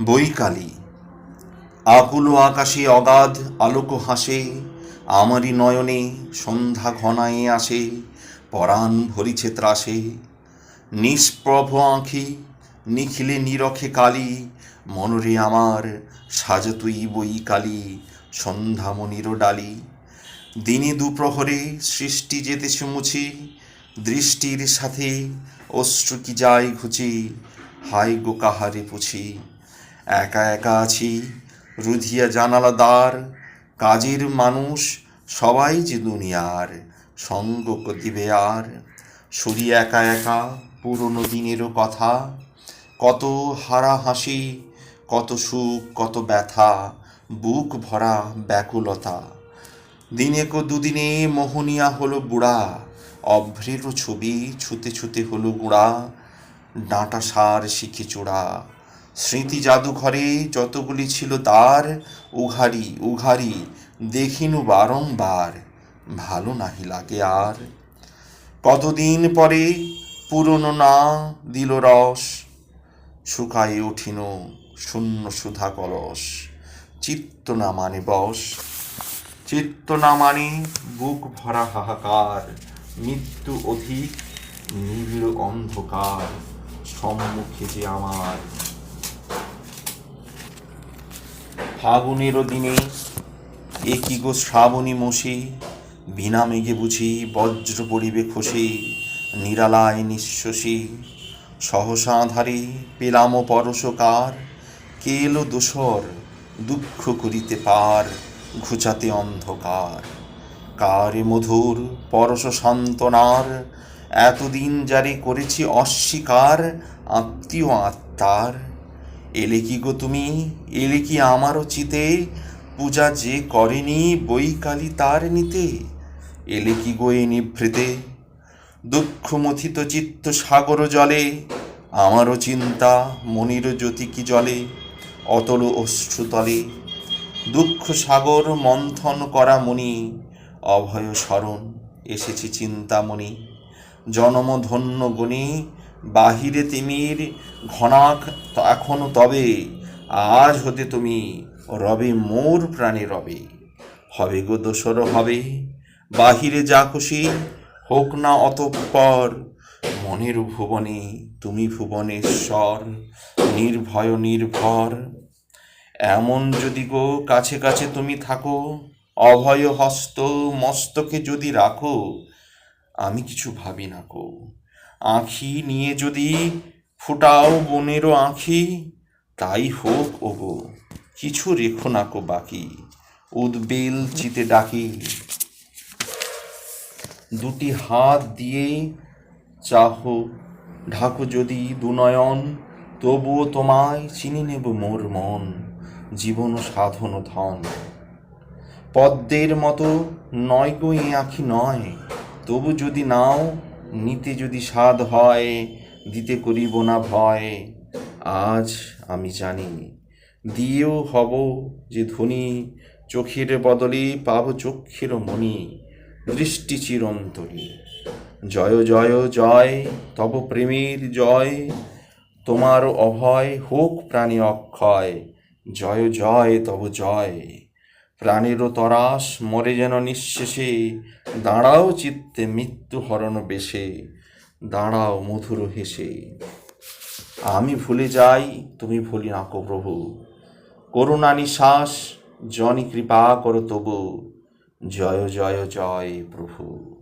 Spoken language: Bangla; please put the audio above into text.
বৈকালী। আকুলো আকাশে অগাধ আলোক হাসে আমারই নয়নে সন্ধ্যা ঘনায়ে আসে, পরাণ ভরিছে ত্রাসে। নিষ্প্রভ আঁখি, নিখিলে নিরখে কালী, মনরে আমার সাজ তুই বৈকালী, সন্ধ্যামণির ডালি। দিনে দুপ্রহরে সৃষ্টি যেতেছে মুছি, দৃষ্টির সাথে অশ্রু কি যায় ঘুচি হাই গো কাহারে পুছি। একা একা আছি, রুধিয়া জানালা দ্বার, কাজের মানুষ, সবাই যে দুনিয়ার সঙ্গ দিবে আর। সরি একা একা, পুরনো দিনেরও কথা, কত হারা হাসি, কত সুখ, কত ব্যথা, বুক ভরা ব্যাকুলতা। দিনেকো দুদিনে মোহনিয়া হলো বুড়া, অভ্রেরও ছবি ছুতে ছুতে হলো গুড়া, ডাঁটা সার শিখে চূড়া। স্মৃতি জাদুঘরে যতগুলি ছিল তার উঘারি উঘারি দেখিনু বারংবার, ভালো নাহি লাগে আর। কতদিন পরে পুরনো না দিল রস, শুকায়ে উঠিন শূন্য সুধা কলস, চিত্ত না মানে বস। চিত্ত না মানে বুক ভরা হাহাকার, মৃত্যু অধিক নীল অন্ধকার, সম্মুখে যে আমার ফাগুনেরও দিনে একই গো শ্রাবণী মশি? বিনা মেঘে বুঝি বজ্র পড়িবে খসি, নিরালায় নিঃশ্বসী সহসা ধারে পেলাম পরশকার, কে এলো দোসর দুঃখ করিতে পার, ঘুচাতে অন্ধকার। কারে মধুর পরশ সান্ত্বনার এতদিন যারে করেছি অস্বীকার, আত্মীয় আত্মার। এলে কি গো তুমি? এলে কি আমারও চিতে? পূজা যে করেনি বৈকালী তার নিতে। এলে কি গো এ নিভৃতে? দুঃখ মথিত চিত্ত সাগর জলে, আমারও চিন্তা মনির জ্যোতি কি জলে? অতল অশ্রুতলে দুঃখ সাগর মন্থন করা মনি অভয় স্মরণ এসেছি চিন্তামণি। জনম ধন্য গুণী বাহিরে তিমির ঘনাক এখনও তবে, আজ হতে তুমি রবে, মোর প্রাণে রবে। হবে গো দোসর, হবে। বাহিরে যা খুশি হোক না অতঃপর, মনের ভুবনে তুমি ভুবনেশ্বর, নির্ভয় নির্ভর। এমন যদি গো কাছে কাছে তুমি থাকো, অভয় হস্ত মস্তকে যদি রাখো, আমি কিছু ভাবি না কো আঁখি নিয়ে যদি ফুটাও বনেরও আঁখি, তাই হোক ওগো, কিছু রেখো না কো বাকি, উদ্বেল চিতে ডাকি। দুটি হাত দিয়ে চাহো, ঢাকো যদি দুনয়ন, তবুও তোমায় চিনি নেব মোর মন, জীবন সাধন ধন। পদ্মের মতো নয় গো আঁখি নয়, তবু যদি নাও নিতে যদি স্বাদ হয়, দিতে করিব না ভয়, আজ আমি জানি। দিয়েও হব যে ধনী, চোখের বদলে পাব চক্ষের মণি, দৃষ্টি চিরন্তরে জয় জয় জয়, তব প্রেমের জয়, তোমার অভয় হোক প্রাণী অক্ষয়। জয় জয়, তব জয়। প্রাণেরও তরাস, মরে যেন নিঃশেষে। দাঁড়াও চিত্তে মৃত্যু হরণ বেশে, দাঁড়াও মধুর হেসে। আমি ভুলে যাই, তুমি ভুলি নাকো প্রভু। করুণা নিশ্বাস, জনি কৃপা করো তবু। জয় জয় জয় প্রভু।